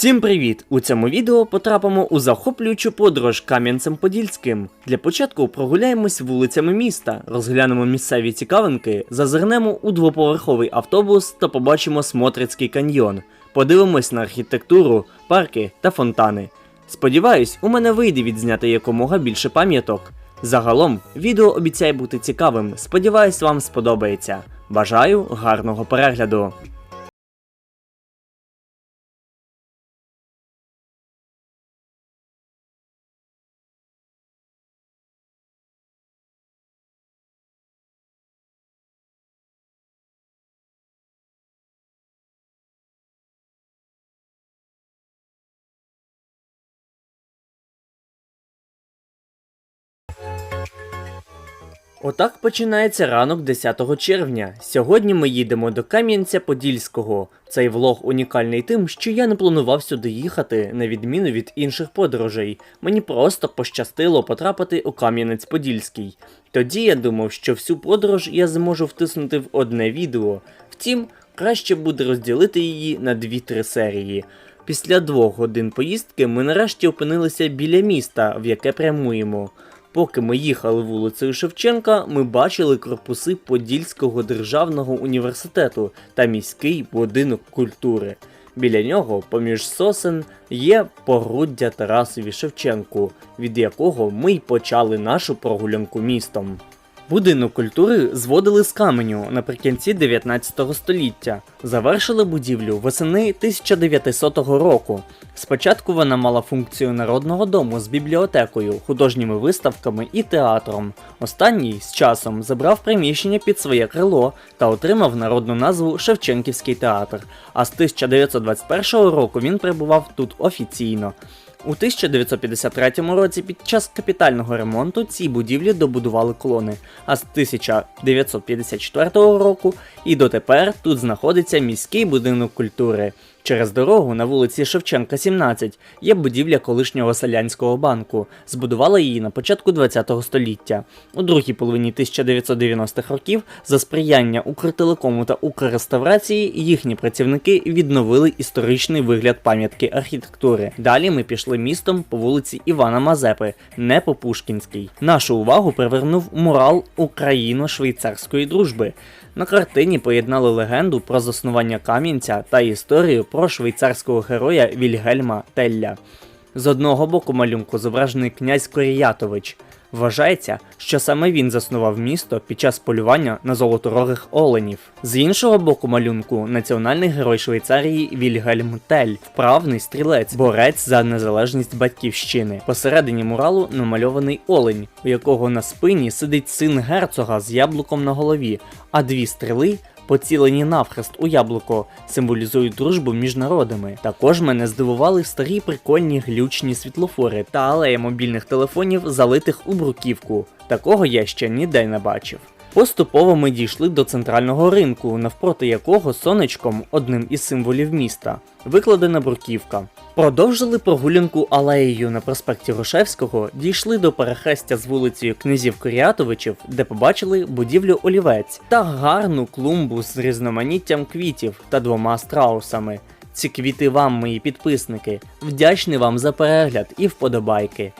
Всім привіт! У цьому відео потрапимо у захоплюючу подорож Кам'янцем-Подільським. Для початку прогуляємось вулицями міста, розглянемо місцеві цікавинки, зазирнемо у двоповерховий автобус та побачимо Смотрицький каньйон. Подивимось на архітектуру, парки та фонтани. Сподіваюсь, у мене вийде відзняти якомога більше пам'яток. Загалом, відео обіцяє бути цікавим. Сподіваюсь, вам сподобається. Бажаю гарного перегляду! Отак починається ранок 10 червня. Сьогодні ми їдемо до Кам'янця-Подільського. Цей влог унікальний тим, що я не планував сюди їхати, на відміну від інших подорожей. Мені просто пощастило потрапити у Кам'янець-Подільський. Тоді я думав, що всю подорож я зможу втиснути в одне відео. Втім, краще буде розділити її на 2-3 серії. Після двох годин поїздки ми нарешті опинилися біля міста, в яке прямуємо. Поки ми їхали вулицею Шевченка, ми бачили корпуси Подільського державного університету та міський будинок культури. Біля нього, поміж сосен, є поруддя Тарасові Шевченку, від якого ми й почали нашу прогулянку містом. Будинок культури зводили з каменю наприкінці 19 століття. Завершили будівлю восени 1900 року. Спочатку вона мала функцію народного дому з бібліотекою, художніми виставками і театром. Останній з часом забрав приміщення під своє крило та отримав народну назву Шевченківський театр. А з 1921 року він перебував тут офіційно. У 1953 році під час капітального ремонту ці будівлі добудували колони, а з 1954 року і дотепер тут знаходиться міський будинок культури. Через дорогу на вулиці Шевченка, 17, є будівля колишнього селянського банку. Збудували її на початку ХХ століття. У другій половині 1990-х років за сприяння Укртелекому та Укрреставрації їхні працівники відновили історичний вигляд пам'ятки архітектури. Далі ми пішли містом по вулиці Івана Мазепи, не по Пушкінській. Нашу увагу привернув мурал Україно-швейцарської дружби. На картині поєднали легенду про заснування Кам'янця та історію про швейцарського героя Вільгельма Телля. З одного боку малюнку зображений князь Коріятович. Вважається, що саме він заснував місто під час полювання на золоторогих оленів. З іншого боку малюнку національний герой Швейцарії Вільгельм Тель, вправний стрілець, борець за незалежність батьківщини. Посередині муралу намальований олень, у якого на спині сидить син герцога з яблуком на голові, а дві стріли поцілені навхрест у яблуко, символізують дружбу між народами. Також мене здивували старі прикольні глючні світлофори та алея мобільних телефонів, залитих у бруківку. Такого я ще ніде не бачив. Поступово ми дійшли до центрального ринку, навпроти якого сонечком, одним із символів міста, викладена бруківка. Продовжили прогулянку алеєю на проспекті Рушевського, дійшли до перехрестя з вулицею князів Коріатовичів, де побачили будівлю олівець та гарну клумбу з різноманіттям квітів та двома страусами. Ці квіти вам, мої підписники, вдячний вам за перегляд і вподобайки.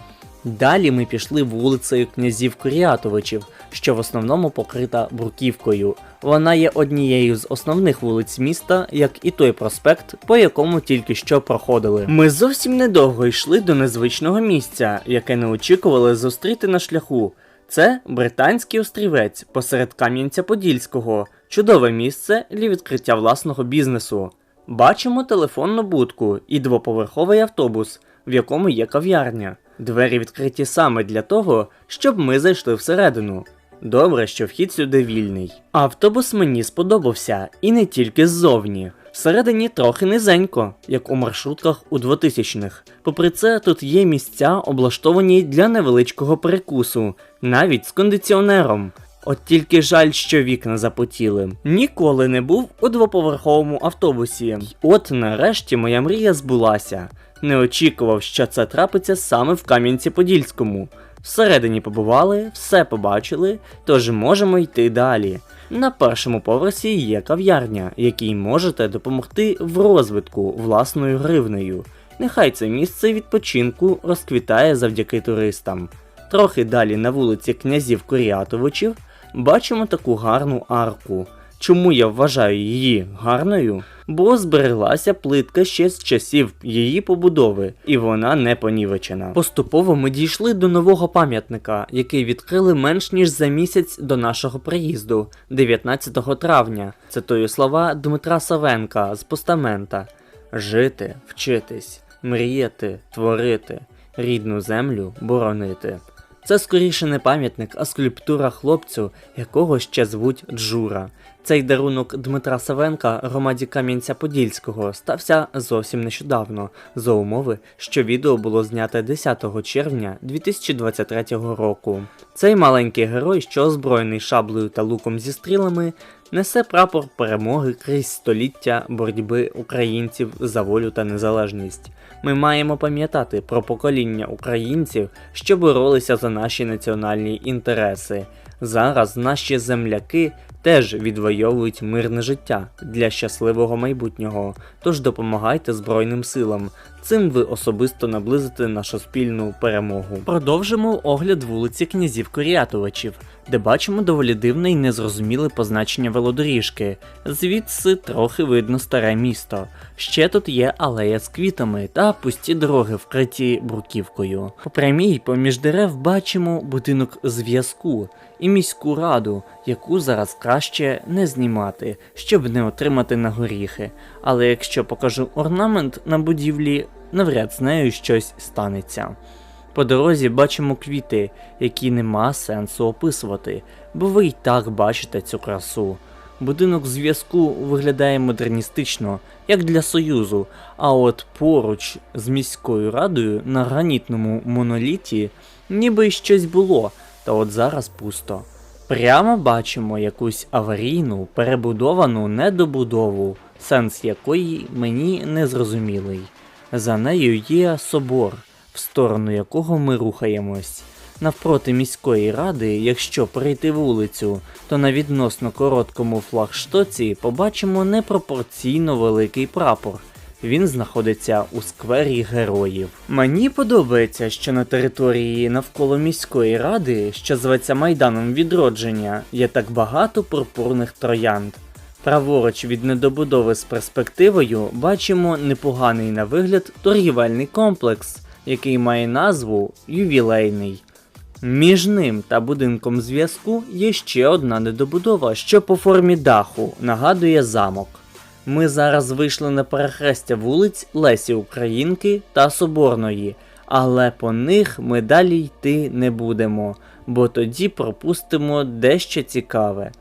Далі ми пішли вулицею князів Коріатовичів, що в основному покрита бруківкою. Вона є однією з основних вулиць міста, як і той проспект, по якому тільки що проходили. Ми зовсім недовго йшли до незвичного місця, яке не очікували зустріти на шляху. Це британський острівець посеред Кам'янця-Подільського, чудове місце для відкриття власного бізнесу. Бачимо телефонну будку і двоповерховий автобус, в якому є кав'ярня. Двері відкриті саме для того, щоб ми зайшли всередину. Добре, що вхід сюди вільний. Автобус мені сподобався, і не тільки ззовні. Всередині трохи низенько, як у маршрутках у 2000-х. Попри це, тут є місця, облаштовані для невеличкого перекусу, навіть з кондиціонером. От тільки жаль, що вікна запотіли. Ніколи не був у двоповерховому автобусі. От нарешті моя мрія збулася. Не очікував, що це трапиться саме в Кам'янці-Подільському. Всередині побували, все побачили, тож можемо йти далі. На першому поверсі є кав'ярня, якій можете допомогти в розвитку власною гривнею. Нехай це місце відпочинку розквітає завдяки туристам. Трохи далі на вулиці князів Курятовичів бачимо таку гарну арку. Чому я вважаю її гарною? Бо збереглася плитка ще з часів її побудови, і вона не понівечена. Поступово ми дійшли до нового пам'ятника, який відкрили менш ніж за місяць до нашого приїзду, 19 травня. Цитую слова Дмитра Савенка з постамента: жити, вчитись, мріяти, творити, рідну землю боронити. Це скоріше не пам'ятник, а скульптура хлопцю, якого ще звуть Джура. Цей дарунок Дмитра Савенка громаді Кам'янця-Подільського стався зовсім нещодавно, за умови, що відео було знято 10 червня 2023 року. Цей маленький герой, що озброєний шаблею та луком зі стрілами, несе прапор перемоги крізь століття боротьби українців за волю та незалежність. Ми маємо пам'ятати про покоління українців, що боролися за наші національні інтереси. Зараз наші земляки теж відвоюють мирне життя для щасливого майбутнього. Тож допомагайте Збройним силам. Цим ви особисто наблизите нашу спільну перемогу. Продовжимо огляд вулиці князів Корятовичів, де бачимо доволі дивне і незрозуміле позначення велодоріжки. Звідси трохи видно старе місто. Ще тут є алея з квітами та пусті дороги, вкриті бруківкою. По прямій поміж дерев бачимо будинок зв'язку і міську раду, яку зараз краще не знімати, щоб не отримати на горіхи. Але якщо покажу орнамент на будівлі, навряд з нею щось станеться. По дорозі бачимо квіти, які нема сенсу описувати, бо ви й так бачите цю красу. Будинок зв'язку виглядає модерністично, як для Союзу, а от поруч з міською радою на гранітному моноліті ніби щось було, та от зараз пусто. Прямо бачимо якусь аварійну, перебудовану недобудову, сенс якої мені не зрозумілий. За нею є собор, в сторону якого ми рухаємось. Навпроти міської ради, якщо перейти вулицю, то на відносно короткому флагштоці побачимо непропорційно великий прапор. Він знаходиться у сквері героїв. Мені подобається, що на території навколо міської ради, що зветься Майданом Відродження, є так багато пурпурних троянд. Праворуч від недобудови з перспективою бачимо непоганий на вигляд торгівельний комплекс, який має назву Ювілейний. Між ним та будинком зв'язку є ще одна недобудова, що по формі даху нагадує замок. Ми зараз вийшли на перехрестя вулиць Лесі Українки та Соборної, але по них ми далі йти не будемо, бо тоді пропустимо дещо цікаве.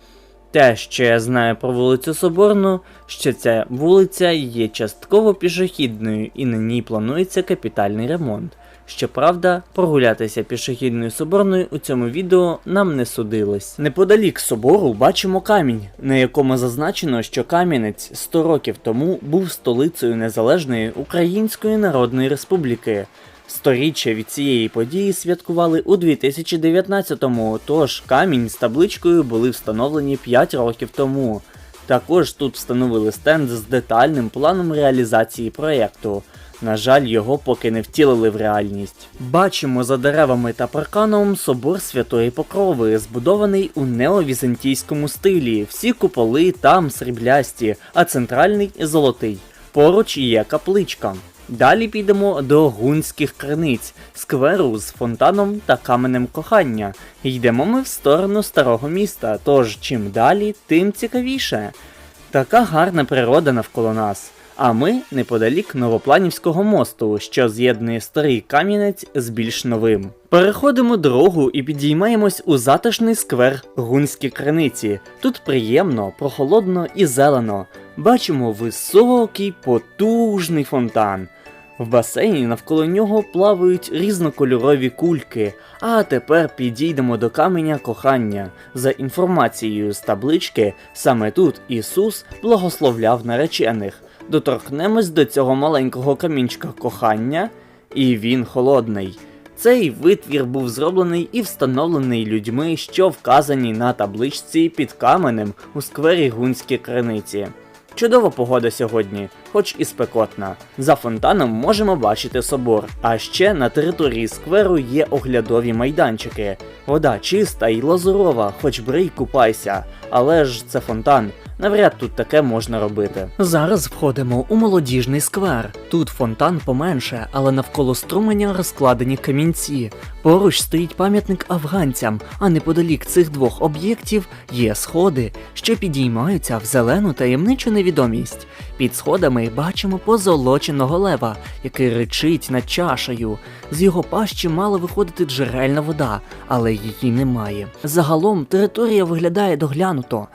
Те, що я знаю про вулицю Соборну, що ця вулиця є частково пішохідною і на ній планується капітальний ремонт. Щоправда, прогулятися пішохідною соборною у цьому відео нам не судилось. Неподалік собору бачимо камінь, на якому зазначено, що Кам'янець 100 років тому був столицею незалежної Української Народної Республіки. Сторіччя від цієї події святкували у 2019-му, тож камінь з табличкою були встановлені 5 років тому. Також тут встановили стенд з детальним планом реалізації проєкту. На жаль, його поки не втілили в реальність. Бачимо за деревами та парканом собор Святої Покрови, збудований у неовізантійському стилі. Всі куполи там сріблясті, а центральний золотий. Поруч є капличка. Далі підемо до гунських криниць, скверу з фонтаном та каменем кохання. Йдемо ми в сторону старого міста, тож чим далі, тим цікавіше. Така гарна природа навколо нас. А ми неподалік Новопланівського мосту, що з'єднує старий Кам'янець з більш новим. Переходимо дорогу і підіймаємось у затишний сквер Гунські криниці. Тут приємно, прохолодно і зелено. Бачимо високий потужний фонтан. В басейні навколо нього плавають різнокольорові кульки. А тепер підійдемо до каменя кохання. За інформацією з таблички, саме тут Ісус благословляв наречених. Доторкнемось до цього маленького камінчика кохання, і він холодний. Цей витвір був зроблений і встановлений людьми, що вказані на табличці під каменем у сквері Гунські криниці. Чудова погода сьогодні, хоч і спекотна. За фонтаном можемо бачити собор, а ще на території скверу є оглядові майданчики. Вода чиста і лазурова, хоч брий купайся, але ж це фонтан. Навряд тут таке можна робити. Зараз входимо у молодіжний сквер. Тут фонтан поменше, але навколо струменя розкладені камінці. Поруч стоїть пам'ятник афганцям, а неподалік цих двох об'єктів є сходи, що підіймаються в зелену таємничу невідомість. Під сходами бачимо позолоченого лева, який ричить над чашею. З його пащі мала виходити джерельна вода, але її немає. Загалом територія виглядає доглянуто.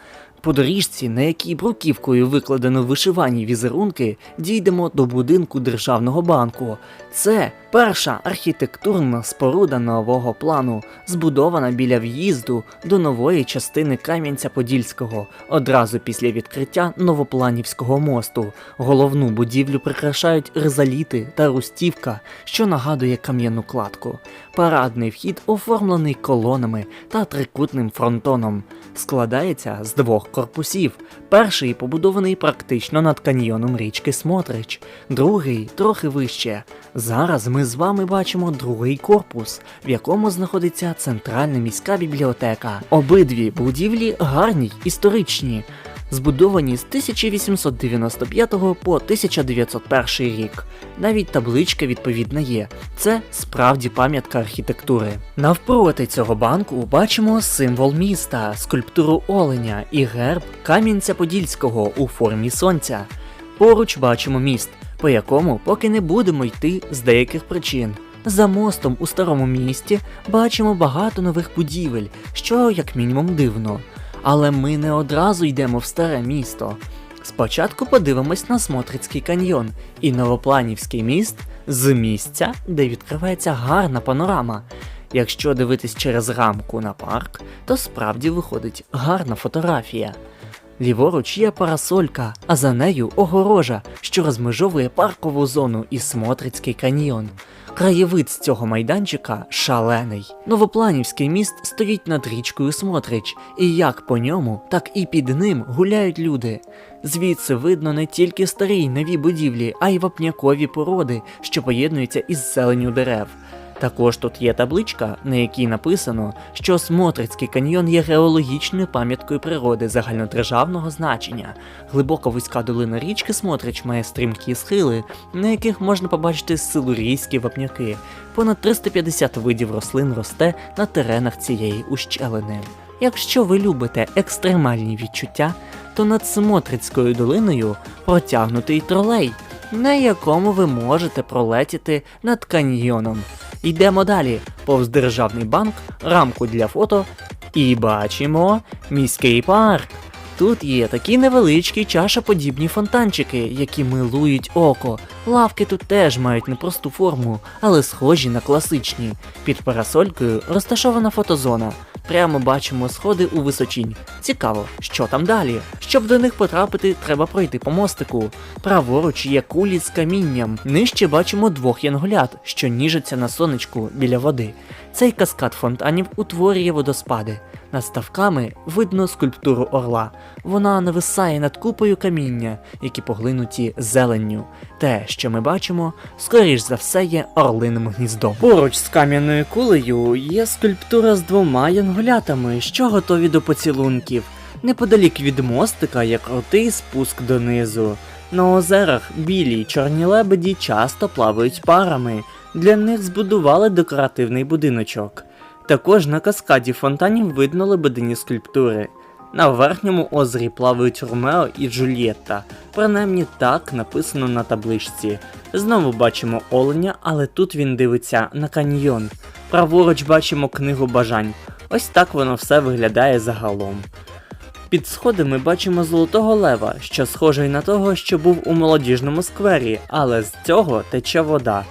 По доріжці, на якій бруківкою викладено вишивані візерунки, дійдемо до будинку державного банку. Це перша архітектурна споруда нового плану, збудована біля в'їзду до нової частини Кам'янця-Подільського, одразу після відкриття Новопланівського мосту. Головну будівлю прикрашають ризаліти та рустівка, що нагадує кам'яну кладку. Парадний вхід оформлений колонами та трикутним фронтоном. Складається з двох корпусів. Перший побудований практично над каньйоном річки Смотрич, другий трохи вище. Зараз ми з вами бачимо другий корпус, в якому знаходиться центральна міська бібліотека. Обидві будівлі гарні історичні, збудовані з 1895 по 1901 рік. Навіть табличка відповідна є. Це справді пам'ятка архітектури. Навпроти цього банку бачимо символ міста, скульптуру оленя і герб Кам'янця-Подільського у формі сонця. Поруч бачимо міст, по якому поки не будемо йти з деяких причин. За мостом у старому місті бачимо багато нових будівель, що як мінімум дивно. Але ми не одразу йдемо в старе місто. Спочатку подивимось на Смотрицький каньйон і Новопланівський міст з місця, де відкривається гарна панорама. Якщо дивитись через рамку на парк, то справді виходить гарна фотографія. Ліворуч є парасолька, а за нею огорожа, що розмежовує паркову зону і Смотрицький каньйон. Краєвид з цього майданчика шалений. Новопланівський міст стоїть над річкою Смотрич, і як по ньому, так і під ним гуляють люди. Звідси видно не тільки старі й нові будівлі, а й вапнякові породи, що поєднуються із зеленню дерев. Також тут є табличка, на якій написано, що Смотрицький каньйон є геологічною пам'яткою природи загальнодержавного значення. Глибока вузька долина річки Смотрич має стрімкі схили, на яких можна побачити силурійські вапняки. Понад 350 видів рослин росте на теренах цієї ущелини. Якщо ви любите екстремальні відчуття, то над Смотрицькою долиною протягнутий тролей, на якому ви можете пролетіти над каньйоном. Йдемо далі, повз державний банк, рамку для фото, і бачимо міський парк. Тут є такі невеличкі чашаподібні фонтанчики, які милують око. Лавки тут теж мають непросту форму, але схожі на класичні. Під парасолькою розташована фотозона. Прямо бачимо сходи у височінь. Цікаво, що там далі. Щоб до них потрапити, треба пройти по мостику. Праворуч є кулі з камінням. Нижче бачимо двох янголят, що ніжаться на сонечку біля води. Цей каскад фонтанів утворює водоспади. Над ставками видно скульптуру орла. Вона нависає над купою каміння, які поглинуті зеленню. Те, що ми бачимо, скоріш за все є орлиним гніздом. Поруч з кам'яною кулею є скульптура з двома янголятами, що готові до поцілунків. Неподалік від мостика є крутий спуск донизу. На озерах білі й чорні лебеді часто плавають парами. Для них збудували декоративний будиночок. Також на каскаді фонтанів видно лебедині скульптури. На верхньому озері плавають Ромео і Джульєтта, принаймні так написано на табличці. Знову бачимо оленя, але тут він дивиться на каньйон. Праворуч бачимо книгу бажань. Ось так воно все виглядає загалом. Під сходами бачимо золотого лева, що схожий на того, що був у молодіжному сквері, але з цього тече вода.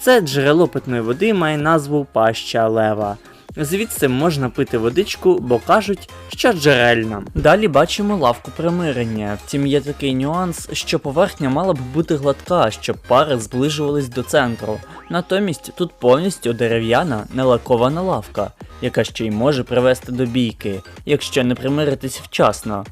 Це джерело питної води має назву паща лева. Звідси можна пити водичку, бо кажуть, що джерельна. Далі бачимо лавку примирення. Втім, є такий нюанс, що поверхня мала б бути гладка, щоб пари зближувались до центру. Натомість тут повністю дерев'яна нелакована лавка, яка ще й може привести до бійки, якщо не примиритись вчасно.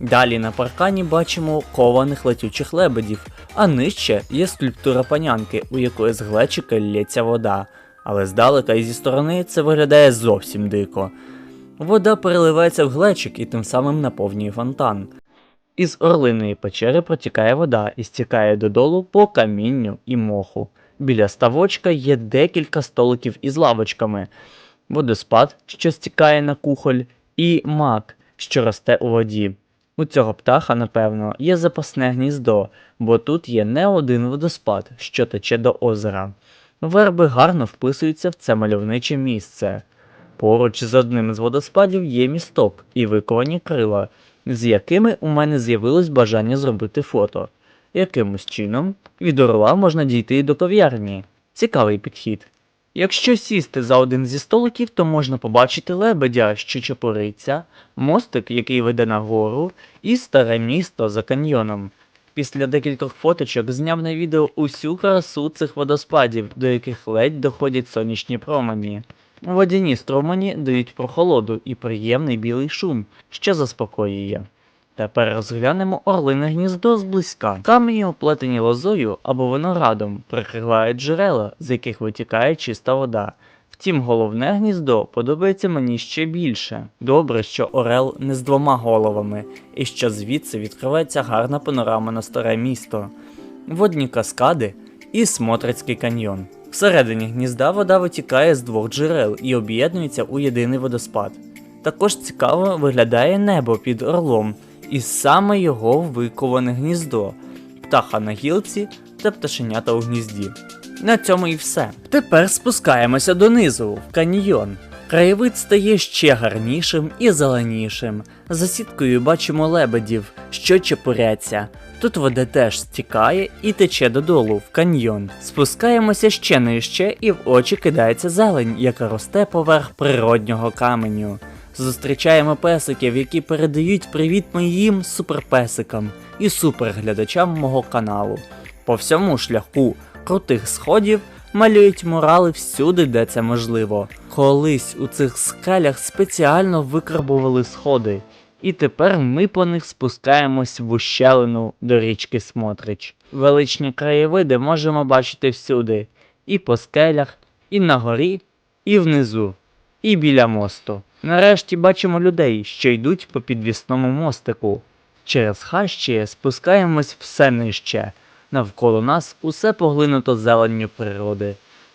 Далі на паркані бачимо кованих летючих лебедів, а нижче є скульптура панянки, у якої з глечика лється вода. Але здалека і зі сторони це виглядає зовсім дико. Вода переливається в глечик і тим самим наповнює фонтан. Із орлиної печери протікає вода і стікає додолу по камінню і моху. Біля ставочка є декілька столиків із лавочками, водоспад, що стікає на кухоль, і мак, що росте у воді. У цього птаха, напевно, є запасне гніздо, бо тут є не один водоспад, що тече до озера. Верби гарно вписуються в це мальовниче місце. Поруч з одним з водоспадів є місток і виковані крила, з якими у мене з'явилось бажання зробити фото. Якимось чином від орла можна дійти і до кав'ярні. Цікавий підхід. Якщо сісти за один зі столиків, то можна побачити лебедя, що чепуриться, мостик, який веде нагору, і старе місто за каньйоном. Після декількох фоточок зняв на відео усю красу цих водоспадів, до яких ледь доходять сонячні промені. Водяні струмені дають прохолоду і приємний білий шум, що заспокоює. Тепер розглянемо орлине гніздо зблизька. Камені, оплетені лозою або виноградом, прикривають джерела, з яких витікає чиста вода. Втім, головне гніздо подобається мені ще більше. Добре, що Орел не з двома головами, і що звідси відкривається гарна панорама на старе місто, водні каскади і Смотрицький каньйон. Всередині гнізда вода витікає з двох джерел і об'єднується у єдиний водоспад. Також цікаво виглядає небо під орлом, і саме його виковане гніздо, птаха на гілці та пташенята у гнізді. На цьому і все. Тепер спускаємося донизу, в каньйон. Краєвид стає ще гарнішим і зеленішим. За сіткою бачимо лебедів, що чепуряться. Тут вода теж стікає і тече додолу в каньйон. Спускаємося ще нижче, і в очі кидається зелень, яка росте поверх природнього каменю. Зустрічаємо песиків, які передають привіт моїм суперпесикам і суперглядачам мого каналу. По всьому шляху крутих сходів малюють мурали всюди, де це можливо. Колись у цих скелях спеціально викарбували сходи, і тепер ми по них спускаємось в ущелину до річки Смотрич. Величні краєвиди можемо бачити всюди, і по скелях, і на горі, і внизу, і біля мосту. Нарешті бачимо людей, що йдуть по підвісному мостику. Через хащі спускаємось все нижче. Навколо нас усе поглинуто зеленню природи.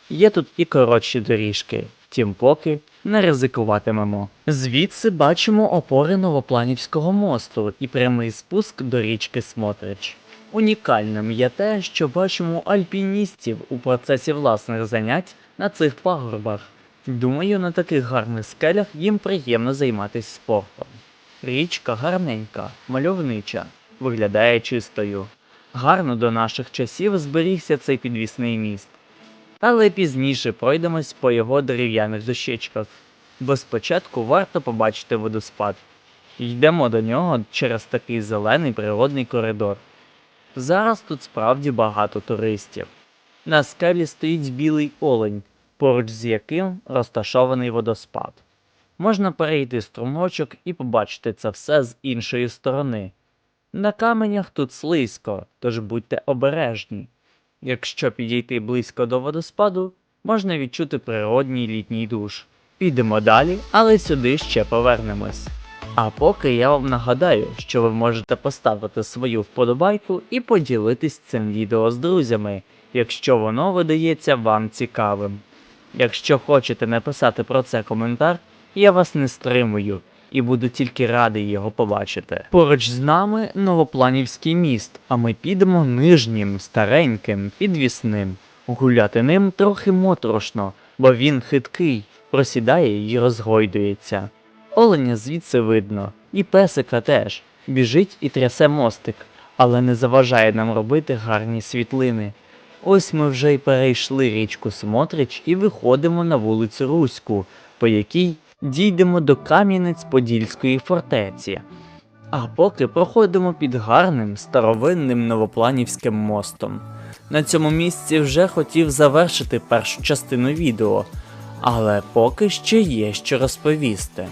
Є тут і коротші доріжки, тім поки не ризикуватимемо. Звідси бачимо опори Новопланівського мосту і прямий спуск до річки Смотрич. Унікальним є те, що бачимо альпіністів у процесі власних занять на цих пагорбах. Думаю, на таких гарних скелях їм приємно займатися спортом. Річка гарненька, мальовнича, виглядає чистою. Гарно до наших часів зберігся цей підвісний міст. Але пізніше пройдемось по його дерев'яних дощечках, бо спочатку варто побачити водоспад. Йдемо до нього через такий зелений природний коридор. Зараз тут справді багато туристів. На скелі стоїть білий олень, поруч з яким розташований водоспад. Можна перейти струмочок і побачити це все з іншої сторони. На каменях тут слизько, тож будьте обережні. Якщо підійти близько до водоспаду, можна відчути природній літній душ. Підемо далі, але сюди ще повернемось. А поки я вам нагадаю, що ви можете поставити свою вподобайку і поділитись цим відео з друзями, якщо воно видається вам цікавим. Якщо хочете написати про це коментар, я вас не стримую і буду тільки радий його побачити. Поруч з нами Новопланівський міст, а ми підемо нижнім, стареньким, підвісним. Гуляти ним трохи моторошно, бо він хиткий, просідає і розгойдується. Оленя звідси видно, і песика теж. Біжить і трясе мостик, але не заважає нам робити гарні світлини. Ось ми вже й перейшли річку Смотрич і виходимо на вулицю Руську, по якій дійдемо до Кам'янець-Подільської фортеці. А поки проходимо під гарним старовинним новопланівським мостом. На цьому місці вже хотів завершити першу частину відео, але поки ще є що розповісти.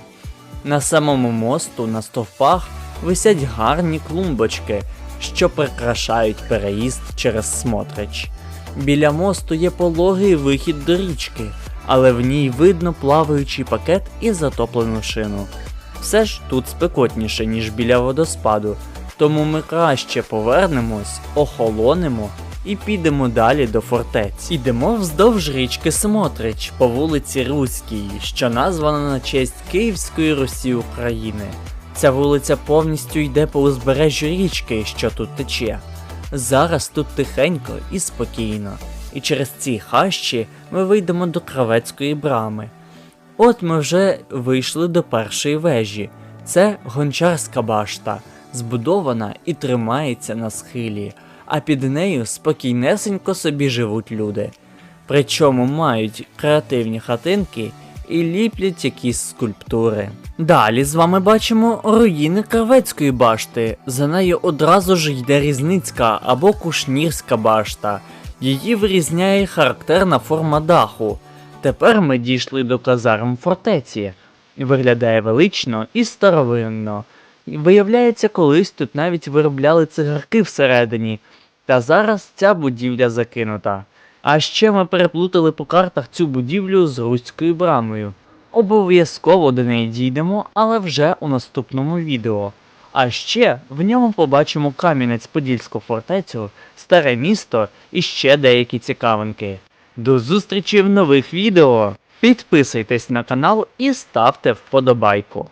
На самому мосту на стовпах висять гарні клумбочки, що прикрашають переїзд через Смотрич. Біля мосту є пологий вихід до річки, але в ній видно плаваючий пакет і затоплену шину. Все ж тут спекотніше, ніж біля водоспаду, тому ми краще повернемось, охолонемо і підемо далі до фортець. Ідемо вздовж річки Смотрич по вулиці Руській, що названа на честь Київської Русі України. Ця вулиця повністю йде по узбережжю річки, що тут тече. Зараз тут тихенько і спокійно, і через ці хащі ми вийдемо до Кравецької брами. От ми вже вийшли до першої вежі. Це гончарська башта, збудована і тримається на схилі, а під нею спокійнесенько собі живуть люди. Причому мають креативні хатинки і ліплять якісь скульптури. Далі з вами бачимо руїни Кравецької башти. За нею одразу ж йде Різницька або Кушнірська башта. Її вирізняє характерна форма даху. Тепер ми дійшли до казарм фортеці. Виглядає велично і старовинно. Виявляється, колись тут навіть виробляли цигарки всередині, та зараз ця будівля закинута. А ще ми переплутали по картах цю будівлю з руською брамою. Обов'язково до неї дійдемо, але вже у наступному відео. А ще в ньому побачимо Кам'янець-Подільську фортецю, старе місто і ще деякі цікавинки. До зустрічі в нових відео! Підписуйтесь на канал і ставте вподобайку.